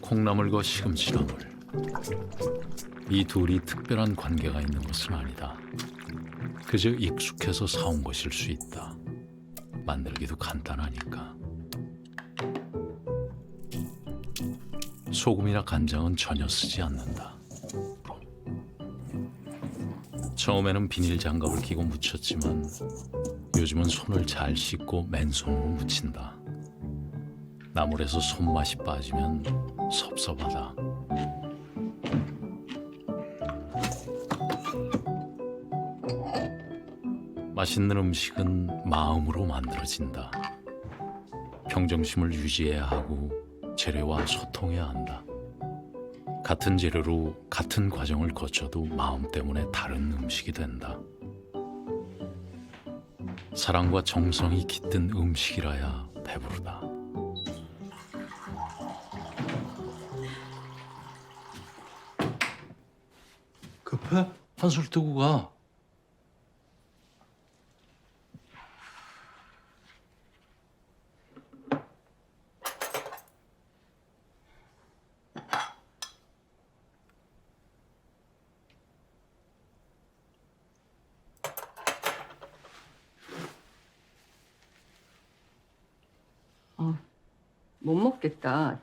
콩나물과 시금치나물. 이 둘이 특별한 관계가 있는 것은 아니다. 그저 익숙해서 사온 것일 수 있다. 만들기도 간단하니까. 소금이나 간장은 전혀 쓰지 않는다. 처음에는 비닐 장갑을 끼고 묻혔지만 요즘은 손을 잘 씻고 맨손으로 묻힌다. 나물에서 손맛이 빠지면 섭섭하다. 맛있는 음식은 마음으로 만들어진다. 평정심을 유지해야 하고 재료와 소통해야 한다. 같은 재료로 같은 과정을 거쳐도 마음 때문에 다른 음식이 된다. 사랑과 정성이 깃든 음식이라야 배부르다. 급해? 한술 뜨고 가. 못 먹겠다.